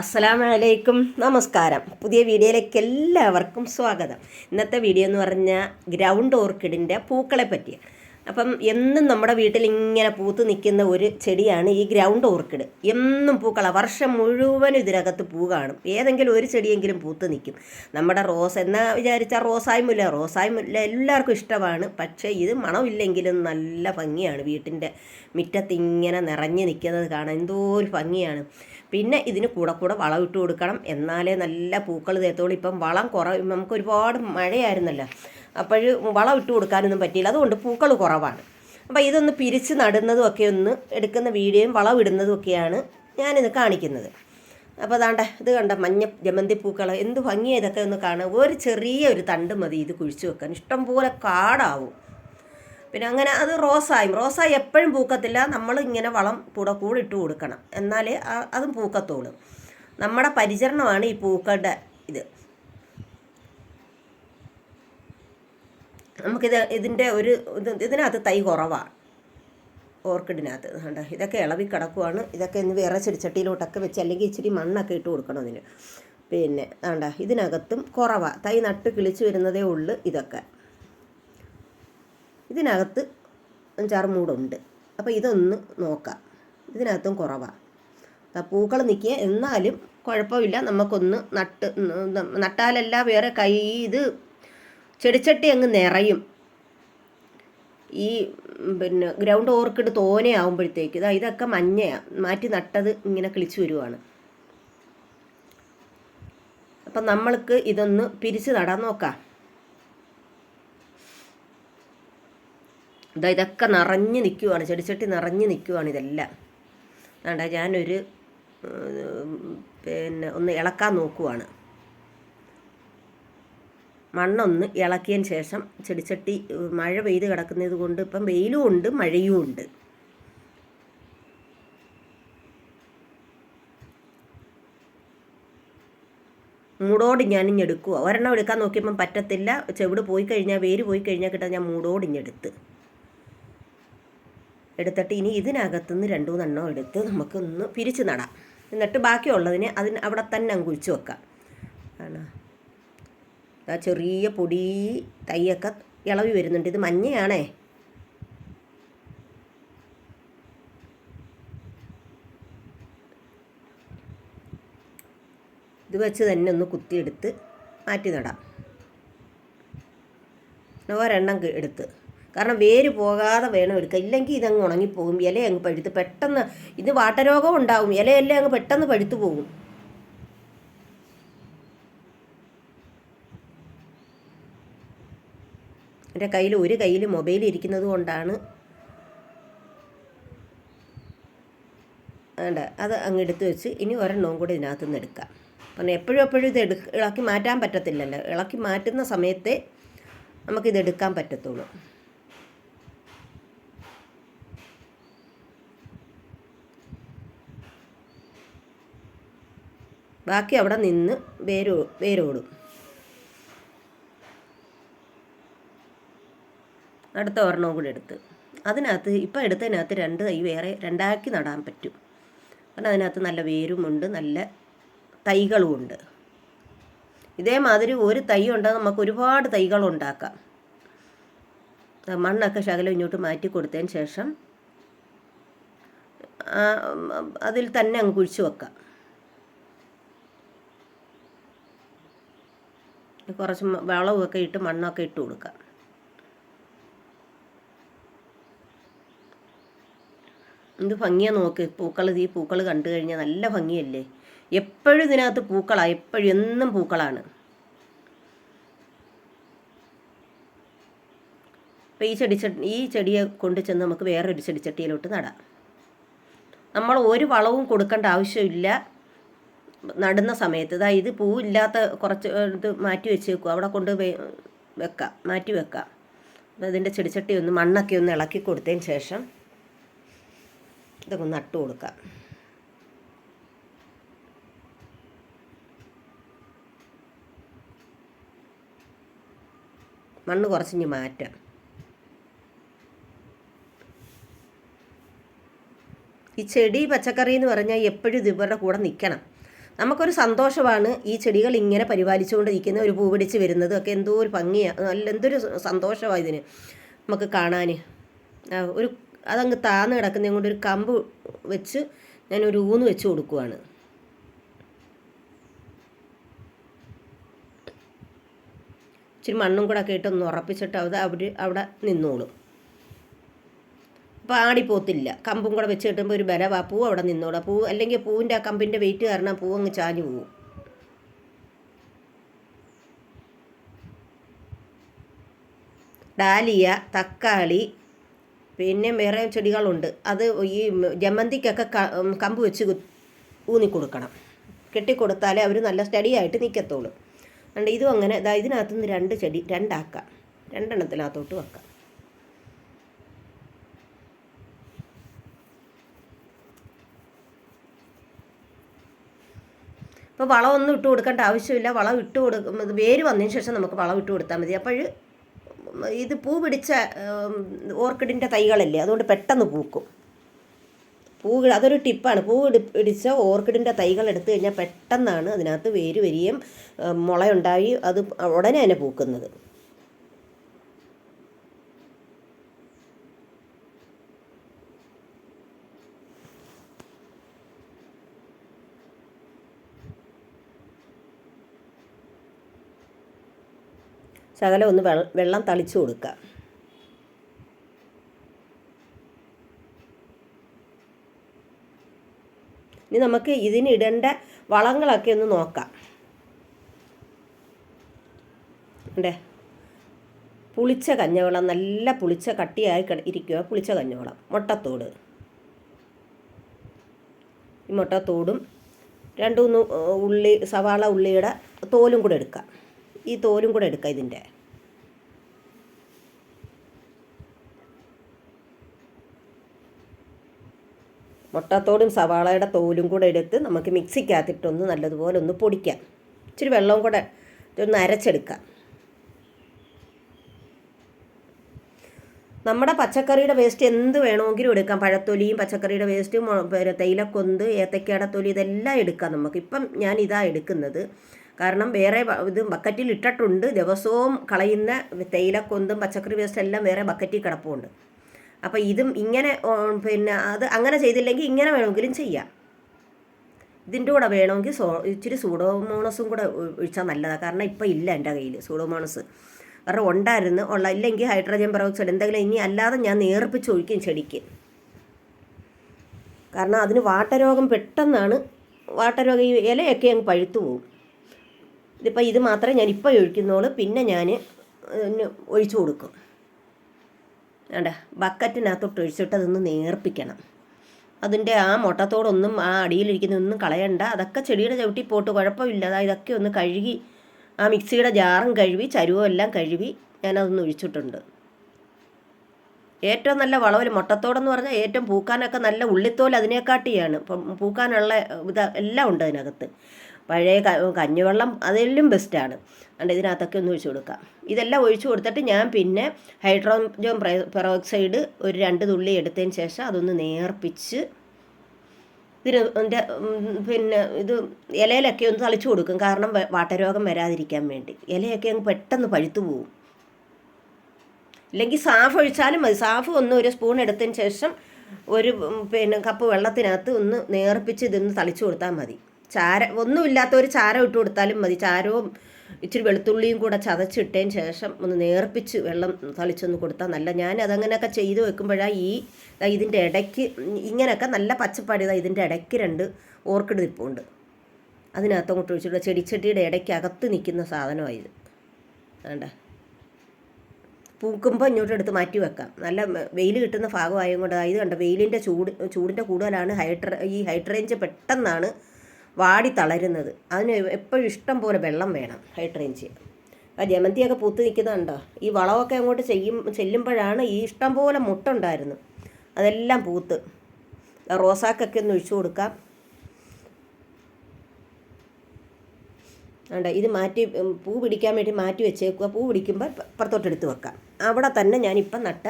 അസ്സലാമലൈക്കും. നമസ്കാരം. പുതിയ വീഡിയോയിലേക്ക് എല്ലാവർക്കും സ്വാഗതം. ഇന്നത്തെ വീഡിയോ എന്ന് പറഞ്ഞാൽ ഗ്രൗണ്ട് ഓർക്കിഡിന്റെ പൂക്കളെ പറ്റിയ അപ്പം എന്നും നമ്മുടെ വീട്ടിൽ ഇങ്ങനെ പൂത്ത് നിൽക്കുന്ന ഒരു ചെടിയാണ് ഈ ഗ്രൗണ്ട് ഓർക്കിഡ്. എന്നും പൂക്കള. വർഷം മുഴുവനും ഇതിനകത്ത് പൂ കാണും. ഏതെങ്കിലും ഒരു ചെടിയെങ്കിലും പൂത്ത് നിൽക്കും. നമ്മുടെ റോസ് എന്നാ വിചാരിച്ചാൽ റോസായി മുല്ല. റോസായി മുല്ല എല്ലാവർക്കും ഇഷ്ടമാണ്. പക്ഷേ ഇത് മണമില്ലെങ്കിലും നല്ല ഭംഗിയാണ്. വീട്ടിന്റെ മുറ്റത്ത് ഇങ്ങനെ നിറഞ്ഞു നിൽക്കുന്നത് കാണാൻ എന്തോ ഒരു ഭംഗിയാണ്. പിന്നെ ഇതിന് കൂടെ കൂടെ വളം ഇട്ട് കൊടുക്കണം. എന്നാലേ നല്ല പൂക്കൾ തേത്തോളൂ. ഇപ്പം വളം കുറവ്. നമുക്ക് ഒരുപാട് മഴയായിരുന്നല്ലോ. അപ്പോൾ വളം ഇട്ട് കൊടുക്കാനൊന്നും പറ്റിയില്ല. അതുകൊണ്ട് പൂക്കൾ കുറവാണ്. അപ്പോൾ ഇതൊന്ന് പിരിച്ച് നടുന്നതും ഒക്കെ ഒന്ന് എടുക്കുന്ന വീഡിയോയും വളം ഇടുന്നതും ഒക്കെയാണ് ഞാനിത് കാണിക്കുന്നത്. അപ്പോൾ അതാണ്ട ഇത് കണ്ട മഞ്ഞ ജമന്തി പൂക്കൾ എന്ത് ഭംഗിയാണ് ഇതൊക്കെ ഒന്ന് കാണുക. ഒരു ചെറിയ ഒരു തണ്ട് മതി ഇത് കുഴിച്ചു വെക്കാൻ. ഇഷ്ടം പോലെ കാടാവും. പിന്നെ അങ്ങനെ അത് റോസായും. റോസായി എപ്പോഴും പൂക്കത്തില്ല. നമ്മൾ ഇങ്ങനെ വളം കൂടെ കൂടെ ഇട്ട് കൊടുക്കണം. എന്നാലേ അതും പൂക്കത്തോളും. നമ്മുടെ പരിചരണമാണ് ഈ പൂക്കളുടെ ഇത്. നമുക്കിത് ഇതിന്റെ ഒരു ഇത് ഇതിനകത്ത് തൈ കുറവാണ് ഓർക്കിഡിനകത്ത്. കണ്ട? ഇതൊക്കെ ഇളവി കിടക്കുവാണ്. ഇതൊക്കെ ഇന്ന് വേറെ ചെടിച്ചട്ടിയിലോട്ടൊക്കെ വെച്ച് അല്ലെങ്കിൽ ഇച്ചിരി മണ്ണൊക്കെ ഇട്ട് കൊടുക്കണം അതിന്. പിന്നെ വേണ്ട ഇതിനകത്തും കുറവാണ് തൈ നട്ട് കിളിച്ച് വരുന്നതേ ഉള്ളൂ ഇതൊക്കെ. ഇതിനകത്ത് അഞ്ചാറ് മൂടുണ്ട്. അപ്പോൾ ഇതൊന്ന് നോക്കാം. ഇതിനകത്തും കുറവാണ് പൂക്കൾ നിൽക്കുക എന്നാലും കുഴപ്പമില്ല. നമുക്കൊന്ന് നട്ട് നട്ടാലല്ല വേറെ കൈ ഇത് ചെടിച്ചട്ടി അങ്ങ് നിറയും. ഈ പിന്നെ ഗ്രൗണ്ട് ഓർക്കിഡ് തോനെ ആകുമ്പോഴത്തേക്ക് ഇതാ ഇതൊക്കെ മഞ്ഞയാണ് മാറ്റി നട്ടത് ഇങ്ങനെ കിളിച്ചു വരുവാണ്. അപ്പം നമ്മൾക്ക് ഇതൊന്ന് പിരിച്ച് നടാൻ നോക്കാം. ഇതാ ഇതൊക്കെ നിറഞ്ഞ് നിൽക്കുവാണ് ചെടിച്ചട്ടി നിറഞ്ഞ് നിൽക്കുവാണ് ഇതെല്ലാം. വേണ്ട ഞാനൊരു പിന്നെ ഒന്ന് ഇളക്കാൻ നോക്കുവാണ്. മണ്ണൊന്ന് ഇളക്കിയതിന് ശേഷം ചെടിച്ചട്ടി മഴ പെയ്ത് കിടക്കുന്നത് കൊണ്ട് ഇപ്പം വെയിലും ഉണ്ട് മഴയും ഉണ്ട്. മൂടോട് ഞാനിഞ്ഞെടുക്കുക ഒരെണ്ണം എടുക്കാൻ നോക്കിയപ്പം പറ്റത്തില്ല. ചെവിട് പോയി കഴിഞ്ഞാൽ വേര് പോയി കഴിഞ്ഞാൽ കിട്ടാൻ ഞാൻ മൂടോടിഞ്ഞെടുത്ത് എടുത്തിട്ട് ഇനി ഇതിനകത്തുനിന്ന് രണ്ടു മൂന്നെണ്ണം എടുത്ത് നമുക്കൊന്ന് പിരിച്ച് നടാം. എന്നിട്ട് ബാക്കിയുള്ളതിനെ അതിന് അവിടെ തന്നെ അങ്ങ് കുഴിച്ച് വെക്കാം. ആണ്? ആ ചെറിയ പൊടി തൈയൊക്കെ ഇളവി വരുന്നുണ്ട്. ഇത് മഞ്ഞയാണേ. ഇത് വെച്ച് തന്നെ ഒന്ന് കുത്തിയെടുത്ത് മാറ്റി നടാം ഒരെണ്ണം എടുത്ത്. കാരണം വേര് പോകാതെ വേണം എടുക്കുക ഇല്ലെങ്കിൽ ഇതങ്ങ് ഉണങ്ങിപ്പോകും. ഇല അങ്ങ് പഴുത്ത് പെട്ടെന്ന് ഇത് വാട്ടരോഗം ഉണ്ടാവും. ഇലയെല്ലാം അങ്ങ് പെട്ടെന്ന് പഴുത്തു പോകും. എന്റെ കയ്യിൽ ഒരു കയ്യിൽ മൊബൈൽ ഇരിക്കുന്നത് കൊണ്ടാണ് വേണ്ട അത് അങ്ങ് എടുത്ത് വെച്ച് ഇനി ഒരെണ്ണവും കൂടി ഇതിനകത്ത് നിന്ന് എടുക്കാം. കാരണം എപ്പോഴും എപ്പോഴും ഇത് എടുക്ക ഇളക്കി മാറ്റാൻ പറ്റത്തില്ലല്ലോ. ഇളക്കി മാറ്റുന്ന സമയത്തെ നമുക്കിത് എടുക്കാൻ പറ്റത്തുള്ളൂ. ബാക്കി അവിടെ നിന്ന് വേരോ വേരോടും അടുത്ത ഒരെണ്ണവും കൂടി എടുത്ത്. അതിനകത്ത് ഇപ്പം എടുത്തതിനകത്ത് രണ്ട് തൈ വേറെ രണ്ടാക്കി നടാൻ പറ്റും. കാരണം അതിനകത്ത് നല്ല വേരുമുണ്ട് നല്ല തൈകളും ഉണ്ട് ഇതേമാതിരി ഒരു തൈ ഉണ്ടാകും നമുക്ക് ഒരുപാട് തൈകൾ ഉണ്ടാക്കാം. മണ്ണൊക്കെ ശകലം ഇങ്ങോട്ട് മാറ്റി കൊടുത്തതിന് ശേഷം അതിൽ തന്നെ അങ്ങ് കുഴിച്ചു വെക്കാം. കുറച്ച് വളവുമൊക്കെ ഇട്ട് മണ്ണൊക്കെ ഇട്ട് കൊടുക്കാം. എന്ത് ഭംഗിയാ നോക്ക്. പൂക്കൾ ഈ പൂക്കൾ കണ്ടു കഴിഞ്ഞാൽ നല്ല ഭംഗിയല്ലേ? എപ്പോഴും ഇതിനകത്ത് പൂക്കളാണ് എപ്പോഴും എന്നും പൂക്കളാണ്. അപ്പോൾ ഈ ചെടി ഈ ചെടിയെ കൊണ്ട് ചെന്ന് നമുക്ക് വേറൊരു ചെടിച്ചട്ടിയിലോട്ട് നടാം. നമ്മൾ ഒരു വളവും കൊടുക്കേണ്ട ആവശ്യമില്ല. നടുന്ന സമയത്ത്. ഇതാ ഇത് പൂവില്ലാത്ത കുറച്ച് ഇത് മാറ്റി വെച്ച് വെക്കുക അവിടെ കൊണ്ട് വെക്കാം. മാറ്റി വെക്കാം. ഇതിന്റെ ചെടിച്ചട്ടി ഒന്ന് മണ്ണൊക്കെ ഒന്ന് ഇളക്കി കൊടുത്തതിന് ശേഷം ഇതൊക്കെ നട്ടു കൊടുക്കാം. മണ്ണ് കുറച്ചിഞ്ഞ് മാറ്റാം. ഈ ചെടി പച്ചക്കറി എന്ന് പറഞ്ഞാൽ എപ്പോഴും ഇവരുടെ കൂടെ നിൽക്കണം. നമുക്കൊരു സന്തോഷമാണ് ഈ ചെടികൾ ഇങ്ങനെ പരിപാലിച്ചുകൊണ്ടിരിക്കുന്ന ഒരു പൂ പിടിച്ച് വരുന്നത്. ഒക്കെ എന്തോ ഒരു ഭംഗിയാണ് നല്ല എന്തൊരു സന്തോഷമാണ് ഇതിന്. നമുക്ക് കാണാൻ ഒരു അതങ്ങ് താന്ന് കിടക്കുന്നതും കൊണ്ട് ഒരു കമ്പ് വെച്ച് ഞാൻ ഒരു ഊന്ന് വെച്ച് കൊടുക്കുവാണ്. ഇച്ചിരി മണ്ണും കൂടെ ഒക്കെ ഇട്ടൊന്ന് ഉറപ്പിച്ചിട്ട് അത് അവിടെ അവിടെ നിന്നോളും. അപ്പോൾ ആടിപ്പോത്തില്ല. കമ്പും കൂടെ വെച്ച് കിട്ടുമ്പോൾ ഒരു ബലവാ. പൂ അവിടെ നിന്നോളും. പൂ അല്ലെങ്കിൽ പൂവിന്റെ ആ കമ്പിന്റെ വെയിറ്റ് കാരണം പൂ അങ്ങ് ചാഞ്ഞു പോവും. ഡാലിയ തക്കാളി പിന്നെ വേറെ ചെടികളുണ്ട്. അത് ഈ ജമന്തിക്കൊക്കെ കമ്പ് വെച്ച് ഊന്നി കൊടുക്കണം. കെട്ടിക്കൊടുത്താലേ അവർ നല്ല സ്റ്റഡി ആയിട്ട് നിൽക്കത്തുള്ളൂ അതുകൊണ്ട് ഇതും അങ്ങനെ ഇതാ ഇതിനകത്തുനിന്ന് രണ്ട് ചെടി രണ്ടാക്കാം. രണ്ടെണ്ണത്തിനകത്തോട്ട് വെക്കാം. ഇപ്പോൾ വളമൊന്നും ഇട്ട് കൊടുക്കേണ്ട ആവശ്യമില്ല. വളം ഇട്ട് കൊടുക്കും വേര് വന്നതിന് ശേഷം നമുക്ക് വളം ഇട്ട് കൊടുത്താൽ മതി. അപ്പോൾ ഇത് പൂ പിടിച്ച ഓർക്കിഡിന്റെ തൈകളല്ലേ? അതുകൊണ്ട് പെട്ടെന്ന് പൂക്കും. പൂ അതൊരു ടിപ്പാണ്. പൂ പിടിച്ച ഓർക്കിഡിന്റെ തൈകൾ എടുത്തു കഴിഞ്ഞാൽ പെട്ടെന്നാണ് അതിനകത്ത് വേര് വരികയും മുളയുണ്ടായി അത് ഉടനെ തന്നെ പൂക്കുന്നത്. ശകലം ഒന്ന് വെള്ള- തളിച്ചു കൊടുക്കുക. ഇനി നമുക്ക് ഇതിനിടേണ്ട വളങ്ങളൊക്കെ ഒന്ന് നോക്കാം. അണ്ടേ പുളിച്ച കഞ്ഞവളം നല്ല പുളിച്ച കട്ടിയായി കിട ഇരിക്കുക പുളിച്ച കഞ്ഞവളം മുട്ടത്തോട്. ഈ മുട്ടത്തോടും രണ്ട് മൂന്ന് ഉള്ളി സവാള ഉള്ളിയുടെ തോലും കൂടെ എടുക്കാം. ഈ തോലും കൂടെ എടുക്കുക ഇതിന്റെ. മുട്ടത്തോടും സവാളയുടെ തോലും കൂടെ എടുത്ത് നമുക്ക് മിക്സിക്കകത്തിട്ടൊന്ന് നല്ലതുപോലെ ഒന്ന് പൊടിക്കാം. ഇച്ചിരി വെള്ളവും കൂടെ ഒന്ന് അരച്ചെടുക്കാം. നമ്മുടെ പച്ചക്കറിയുടെ വേസ്റ്റ് എന്ത് വേണമെങ്കിലും എടുക്കാം. പഴത്തൊലിയും പച്ചക്കറിയുടെ വേസ്റ്റും പിന്നെ തേയിലക്കൊന്ത് ഏത്തക്കയുടെ തൊലി ഇതെല്ലാം എടുക്കാം നമുക്ക്. ഇപ്പം ഞാൻ ഇതാ എടുക്കുന്നത്. കാരണം വേറെ ഇത് ബക്കറ്റിൽ ഇട്ടിട്ടുണ്ട്. ദിവസവും കളയുന്ന തേയിലക്കൊന്തും പച്ചക്കറി വേസ്റ്റ് എല്ലാം വേറെ ബക്കറ്റിൽ കിടപ്പുണ്ട്. അപ്പോൾ ഇതും ഇങ്ങനെ പിന്നെ അത് അങ്ങനെ ചെയ്തില്ലെങ്കിൽ ഇങ്ങനെ വേണമെങ്കിലും ചെയ്യാം. ഇതിന്റെ കൂടെ വേണമെങ്കിൽ സോ ഇച്ചിരി സൂഡോമോണസും കൂടെ ഒഴിച്ചാൽ നല്ലതാണ്. കാരണം ഇപ്പം ഇല്ല എന്റെ കയ്യിൽ സൂഡോമോണസ് കാരണം ഉണ്ടായിരുന്നു. ഉള്ള ഇല്ലെങ്കിൽ ഹൈഡ്രജൻ പെറോക്സൈഡ് എന്തെങ്കിലും ഇനി അല്ലാതെ ഞാൻ നേർപ്പിച്ച് ഒഴിക്കും ചെടിക്ക്. കാരണം അതിന് വാട്ടരോഗം പെട്ടെന്നാണ് വാട്ടരോഗം ഈ ഇലയൊക്കെ അങ്ങ് പഴുത്തു പോകും ഇതിപ്പോൾ ഇത് മാത്രമേ ഞാൻ ഇപ്പോൾ ഒഴിക്കുന്നുള്ളൂ പിന്നെ ഞാൻ ഒഴിച്ചു കൊടുക്കും. വേണ്ട ബക്കറ്റിനകത്തോട്ട് ഒഴിച്ചിട്ട് അതൊന്ന് നേർപ്പിക്കണം. അതിന്റെ ആ മുട്ടത്തോടൊന്നും ആ അടിയിലിരിക്കുന്ന ഒന്നും കളയണ്ട. അതൊക്കെ ചെടിയുടെ ചവിട്ടി പോട്ട് കുഴപ്പമില്ല. അതാ ഇതൊക്കെ ഒന്ന് കഴുകി ആ മിക്സിയുടെ ജാറും കഴുകി ചരുവും എല്ലാം കഴുകി ഞാനതൊന്ന് ഒഴിച്ചിട്ടുണ്ട്. ഏറ്റവും നല്ല വളവൽ മുട്ടത്തോടെന്ന് പറഞ്ഞാൽ ഏറ്റവും പൂക്കാനൊക്കെ നല്ല ഉള്ളിത്തോൽ അതിനെക്കാട്ടിയാണ്. ഇപ്പം പൂക്കാനുള്ള ഇത് എല്ലാം ഉണ്ട് അതിനകത്ത്. പഴയ കഞ്ഞിവെള്ളം അതെല്ലാം ബെസ്റ്റാണ് അതുകൊണ്ട് ഇതിനകത്തൊക്കെ ഒന്ന് ഒഴിച്ചു കൊടുക്കാം. ഇതെല്ലാം ഒഴിച്ചു കൊടുത്തിട്ട് ഞാൻ പിന്നെ ഹൈഡ്രോജൻ പെറോക്സൈഡ് ഒരു രണ്ട് തുള്ളി എടുത്തതിന് ശേഷം അതൊന്ന് നേർപ്പിച്ച് ഇതിന് എന്റെ പിന്നെ ഇത് ഇലയിലൊക്കെ ഒന്ന് തളിച്ചു കൊടുക്കും. കാരണം വാട്ടരോഗം വരാതിരിക്കാൻ വേണ്ടി. ഇലയൊക്കെ അങ്ങ് പെട്ടെന്ന് പഴുത്തു പോവും. ഇല്ലെങ്കിൽ സാഫ് ഒഴിച്ചാലും മതി. സാഫ് ഒന്ന് ഒരു സ്പൂൺ എടുത്തതിന് ശേഷം ഒരു പിന്നെ കപ്പ് വെള്ളത്തിനകത്ത് ഒന്ന് നേർപ്പിച്ച് ഇതൊന്ന് തളിച്ചു കൊടുത്താൽ മതി. ചാര ഒന്നുമില്ലാത്ത ഒരു ചാര ഇട്ട് കൊടുത്താലും മതി. ചാരവും ഇച്ചിരി വെളുത്തുള്ളിയും കൂടെ ചതച്ചിട്ടതിന് ശേഷം ഒന്ന് നേർപ്പിച്ച് വെള്ളം തളിച്ചൊന്ന് കൊടുത്താൽ നല്ല. ഞാൻ അതങ്ങനെയൊക്കെ ചെയ്ത് വെക്കുമ്പോഴാണ് ഈ ഇതിന്റെ ഇടയ്ക്ക് ഇങ്ങനെയൊക്കെ നല്ല പച്ചപ്പാടി ഇതിന്റെ ഇടയ്ക്ക് രണ്ട് ഓർക്കിഡ് നിൽപ്പുണ്ട് അതിനകത്ത് അങ്ങോട്ട് ഒഴിച്ചിട്ട് ചെടിച്ചട്ടിയുടെ ഇടയ്ക്ക് അകത്ത് നിൽക്കുന്ന സാധനമാണ് ഇത്. വേണ്ട പൂക്കുമ്പോൾ ഇങ്ങോട്ട് എടുത്ത് മാറ്റി വെക്കാം. നല്ല വെയിൽ കിട്ടുന്ന ഭാഗമായത് കൊണ്ട് ഇത് കണ്ട വെയിലിന്റെ ചൂട് ചൂടിന്റെ കൂടുതലാണ് ഹൈഡ്ര ഈ ഹൈഡ്രേഞ്ച് പെട്ടെന്നാണ് വാടി തളരുന്നത്. അതിന് എപ്പോഴും ഇഷ്ടം പോലെ വെള്ളം വേണം ഹൈഡ്രേഞ്ച് ആ ജമന്തിയൊക്കെ പൂത്ത് നിൽക്കുന്നുണ്ടോ ഈ വളമൊക്കെ അങ്ങോട്ട് ചെയ്യും ചെല്ലുമ്പോഴാണ് ഈ ഇഷ്ടം പോലെ മുട്ടുണ്ടായിരുന്നു അതെല്ലാം പൂത്ത്. റോസാക്കൊക്കെ ഒന്ന് ഒഴിച്ചു കൊടുക്കാം. വേണ്ട ഇത് മാറ്റി പൂ പിടിക്കാൻ വേണ്ടി മാറ്റി വെച്ചേക്കുക. പൂ പിടിക്കുമ്പോൾ പുറത്തോട്ട് എടുത്ത് വെക്കാം. അവിടെ തന്നെ ഞാനിപ്പം നട്ട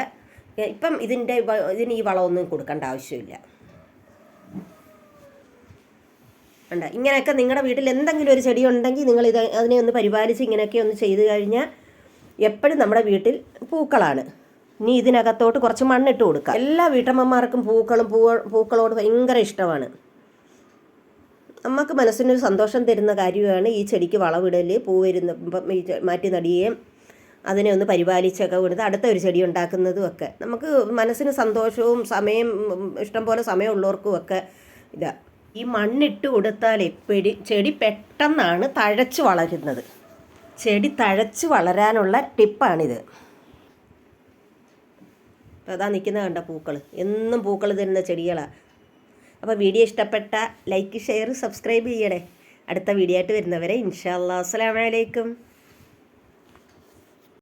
ഇപ്പം ഇതിന്റെ ഇതിന് ഈ വളമൊന്നും കൊടുക്കേണ്ട ആവശ്യമില്ല. ഉണ്ട് ഇങ്ങനെയൊക്കെ നിങ്ങളുടെ വീട്ടിൽ എന്തെങ്കിലും ഒരു ചെടി ഉണ്ടെങ്കിൽ നിങ്ങൾ ഇത് അതിനെ ഒന്ന് പരിപാലിച്ച് ഇങ്ങനെയൊക്കെ ഒന്ന് ചെയ്തു കഴിഞ്ഞാൽ എപ്പോഴും നമ്മുടെ വീട്ടിൽ പൂക്കളാണ്. ഇനി ഇതിനകത്തോട്ട് കുറച്ച് മണ്ണിട്ട് കൊടുക്കുക എല്ലാ വീട്ടമ്മമാർക്കും പൂക്കളും പൂ പൂക്കളോട് ഭയങ്കര ഇഷ്ടമാണ്. നമുക്ക് മനസ്സിനൊരു സന്തോഷം തരുന്ന കാര്യമാണ് ഈ ചെടിക്ക് വളവിടൽ പൂ വരുന്ന മാറ്റി നടിയുകയും അതിനെ ഒന്ന് പരിപാലിച്ചൊക്കെ കൊടുത്ത് അടുത്ത ഒരു ചെടി ഉണ്ടാക്കുന്നതും ഒക്കെ. നമുക്ക് മനസ്സിന് സന്തോഷവും സമയം ഇഷ്ടം പോലെ സമയമുള്ളവർക്കും ഒക്കെ ഇതാ. ഈ മണ്ണിട്ട് കൊടുത്താൽ പെടി ചെടി പെട്ടെന്നാണ് തഴച്ച് വളരുന്നത്. ചെടി തഴച്ച് വളരാനുള്ള ടിപ്പാണിത്. അപ്പോൾ അതാ നിൽക്കുന്ന കണ്ട പൂക്കൾ എന്നും പൂക്കൾ തരുന്ന ചെടികളാണ് അപ്പോൾ വീഡിയോ ഇഷ്ടപ്പെട്ട ലൈക്ക് ഷെയർ സബ്സ്ക്രൈബ് ചെയ്യണേ. അടുത്ത വീഡിയോ ആയിട്ട് വരുന്നവരെ ഇൻഷാല്ലാ അസ്സലാമലൈക്കും